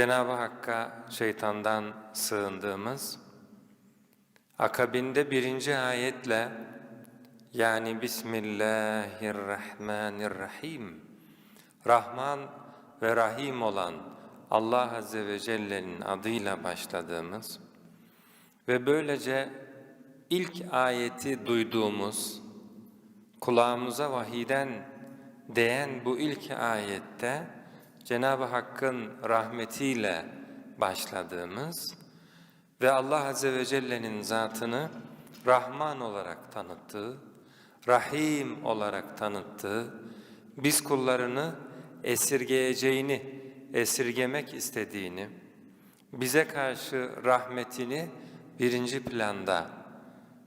Cenab-ı Hakk'a şeytandan sığındığımız, akabinde birinci ayetle yani Bismillahirrahmanirrahim Rahman ve Rahim olan Allah Azze ve Celle'nin adıyla başladığımız ve böylece ilk ayeti duyduğumuz, kulağımıza vahiden değen bu ilk ayette Cenab-ı Hakk'ın rahmetiyle başladığımız ve Allah Azze ve Celle'nin zatını Rahman olarak tanıttığı, Rahim olarak tanıttığı, biz kullarını esirgeyeceğini, esirgemek istediğini, bize karşı rahmetini birinci planda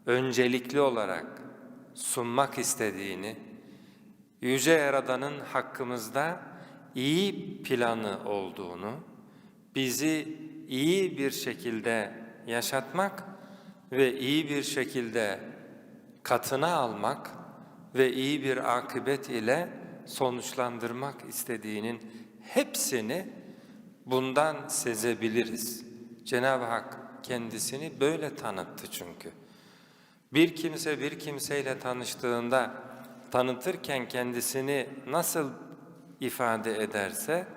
öncelikli olarak sunmak istediğini, Yüce Yaradan'ın hakkımızda iyi planı olduğunu, bizi iyi bir şekilde yaşatmak ve iyi bir şekilde katına almak ve iyi bir akıbet ile sonuçlandırmak istediğinin hepsini bundan sezebiliriz. Cenab-ı Hak kendisini böyle tanıttı çünkü. Bir kimse bir kimseyle tanıştığında tanıtırken kendisini nasıl ifade ederse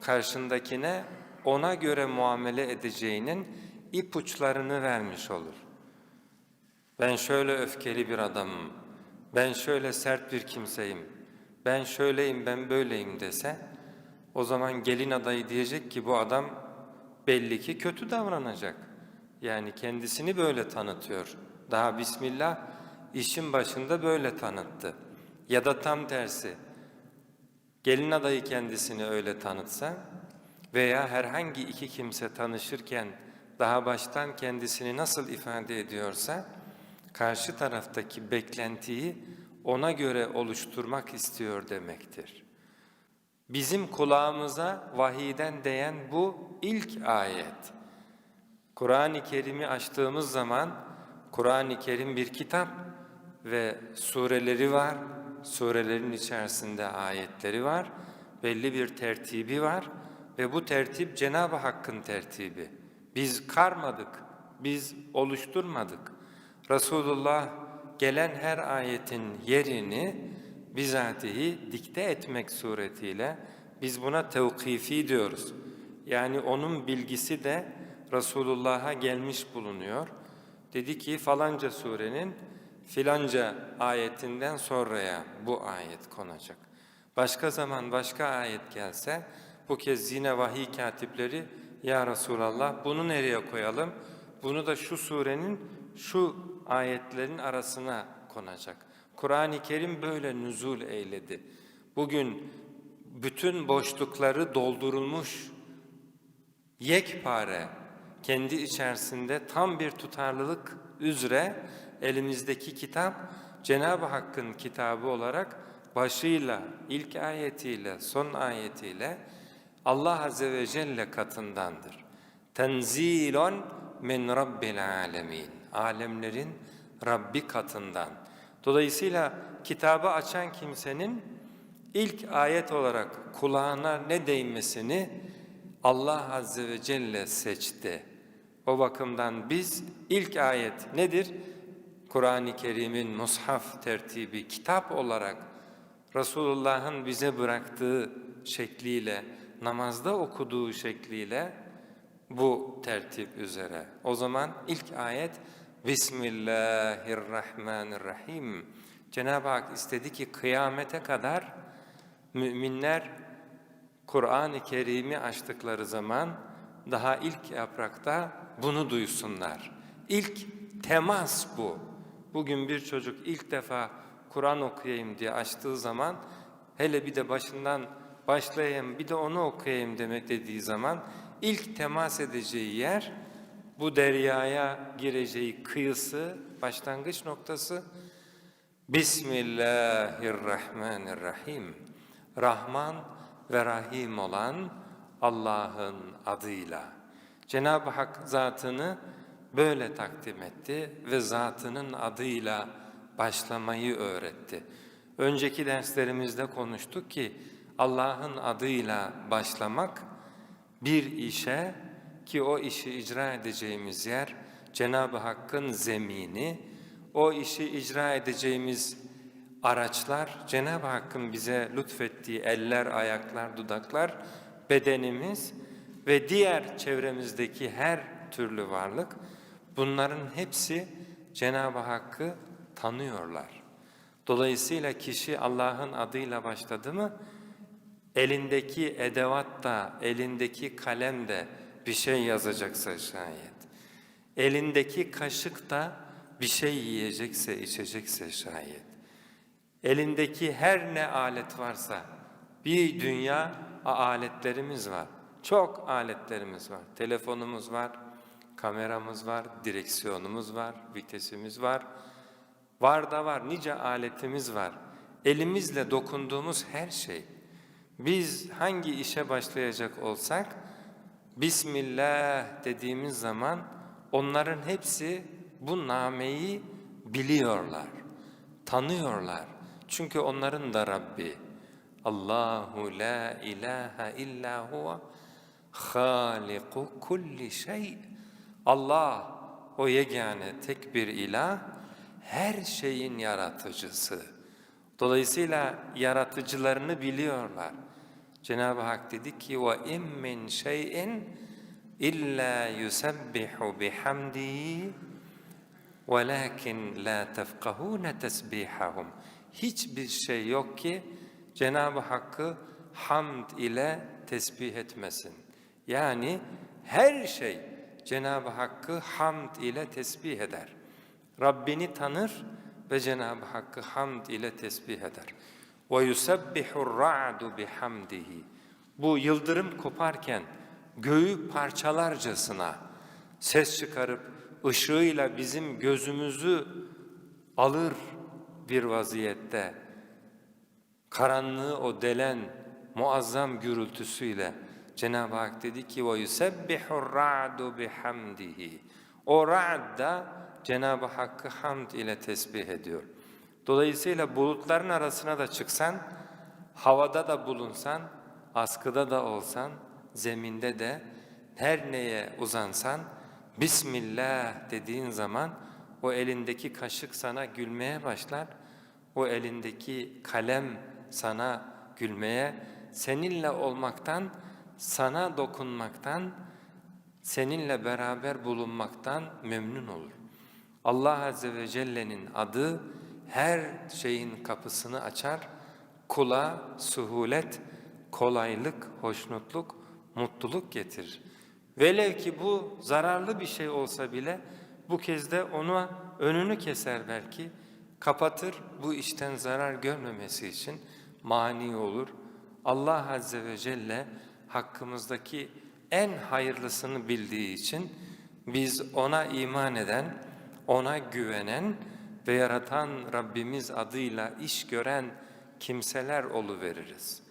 karşındakine ona göre muamele edeceğinin ipuçlarını vermiş olur. Ben şöyle öfkeli bir adamım, ben şöyle sert bir kimseyim, ben şöyleyim, ben böyleyim dese, o zaman gelin adayı diyecek ki bu adam belli ki kötü davranacak. Yani kendisini böyle tanıtıyor. Daha Bismillah işin başında böyle tanıttı. Ya da tam tersi, gelin adayı kendisini öyle tanıtsa veya herhangi iki kimse tanışırken daha baştan kendisini nasıl ifade ediyorsa, karşı taraftaki beklentiyi ona göre oluşturmak istiyor demektir. Bizim kulağımıza vahiden değen bu ilk ayet. Kur'an-ı Kerim'i açtığımız zaman Kur'an-ı Kerim bir kitap ve sureleri var. Surelerin içerisinde ayetleri var. Belli bir tertibi var ve bu tertip Cenab-ı Hakk'ın tertibi. Biz karmadık, biz oluşturmadık. Resulullah gelen her ayetin yerini bizatihi dikte etmek suretiyle biz buna tevkifi diyoruz. Yani onun bilgisi de Resulullah'a gelmiş bulunuyor. Dedi ki falanca surenin filanca ayetinden sonraya bu ayet konacak. Başka zaman başka ayet gelse bu kez yine vahiy katipleri ya Resulallah bunu nereye koyalım? Bunu da şu surenin şu ayetlerin arasına konacak. Kur'an-ı Kerim böyle nüzul eyledi. Bugün bütün boşlukları doldurulmuş yekpare kendi içerisinde tam bir tutarlılık üzere elimizdeki kitap Cenab-ı Hakk'ın kitabı olarak başıyla, ilk ayetiyle, son ayetiyle Allah Azze ve Celle katındandır. Tenzilon min Rabbil alemin. Alemlerin Rabbi katından. Dolayısıyla kitabı açan kimsenin ilk ayet olarak kulağına ne değmesini Allah Azze ve Celle seçti. O bakımdan biz ilk ayet nedir? Kur'an-ı Kerim'in mushaf tertibi kitap olarak Resulullah'ın bize bıraktığı şekliyle, namazda okuduğu şekliyle bu tertip üzere. O zaman ilk ayet Bismillahirrahmanirrahim. Cenab-ı Hak istedi ki kıyamete kadar müminler Kur'an-ı Kerim'i açtıkları zaman daha ilk yaprakta bunu duysunlar. İlk temas bu. Bugün bir çocuk ilk defa Kur'an okuyayım diye açtığı zaman hele bir de başından başlayayım bir de onu okuyayım demek dediği zaman ilk temas edeceği yer bu deryaya gireceği kıyısı, başlangıç noktası Bismillahirrahmanirrahim. Rahman ve Rahim olan Allah'ın adıyla. Cenab-ı Hak zatını böyle takdim etti ve zatının adıyla başlamayı öğretti. Önceki derslerimizde konuştuk ki Allah'ın adıyla başlamak bir işe ki o işi icra edeceğimiz yer Cenab-ı Hakk'ın zemini, o işi icra edeceğimiz araçlar Cenab-ı Hakk'ın bize lütfettiği eller, ayaklar, dudaklar, bedenimiz ve diğer çevremizdeki her türlü varlık bunların hepsi Cenab-ı Hakk'ı tanıyorlar. Dolayısıyla kişi Allah'ın adıyla başladı mı elindeki edevat da, elindeki kalem de bir şey yazacaksa şayet, elindeki kaşık da bir şey yiyecekse, içecekse şayet, elindeki her ne alet varsa, bir dünya aletlerimiz var. Çok aletlerimiz var. Telefonumuz var, kameramız var, direksiyonumuz var, vitesimiz var. Var da var, nice aletimiz var. Elimizle dokunduğumuz her şey. Biz hangi işe başlayacak olsak, Bismillah dediğimiz zaman onların hepsi bu nameyi biliyorlar, tanıyorlar. Çünkü onların da Rabbi. Allahu la ilahe illa huve haliku kulli şey. Allah o yegane tek bir ilah, her şeyin yaratıcısı. Dolayısıyla yaratıcılarını biliyorlar. Cenab-ı Hak dedi ki ve in min şey'in illa yusabbihu bihamdihi velakin la tefkahune tesbihahum. Hiçbir şey yok ki Cenab-ı Hakk'ı hamd ile tesbih etmesin. Yani her şey Cenab-ı Hakk'ı hamd ile tesbih eder. Rabbini tanır ve Cenab-ı Hakk'ı hamd ile tesbih eder. Yusabbihu ra'du bihamdihi. Bu yıldırım koparken göğü parçalarcasına ses çıkarıp ışığıyla bizim gözümüzü alır bir vaziyette karanlığı o delen muazzam gürültüsüyle Cenab-ı Hak dedi ki yusabbihu ra'du bihamdihi. O ra'd da Cenab-ı Hakk'ı hamd ile tesbih ediyor. Dolayısıyla bulutların arasına da çıksan, havada da bulunsan, askıda da olsan, zeminde de her neye uzansan, Bismillah dediğin zaman o elindeki kaşık sana gülmeye başlar. O elindeki kalem sana gülmeye, seninle olmaktan, sana dokunmaktan, seninle beraber bulunmaktan memnun olur. Allah Azze ve Celle'nin adı her şeyin kapısını açar, kula suhulet, kolaylık, hoşnutluk, mutluluk getirir. Velev ki bu zararlı bir şey olsa bile bu kez de ona önünü keser belki, kapatır bu işten zarar görmemesi için mani olur. Allah Azze ve Celle hakkımızdaki en hayırlısını bildiği için biz ona iman eden, ona güvenen ve yaratan Rabbimiz adıyla iş gören kimseler oluveririz.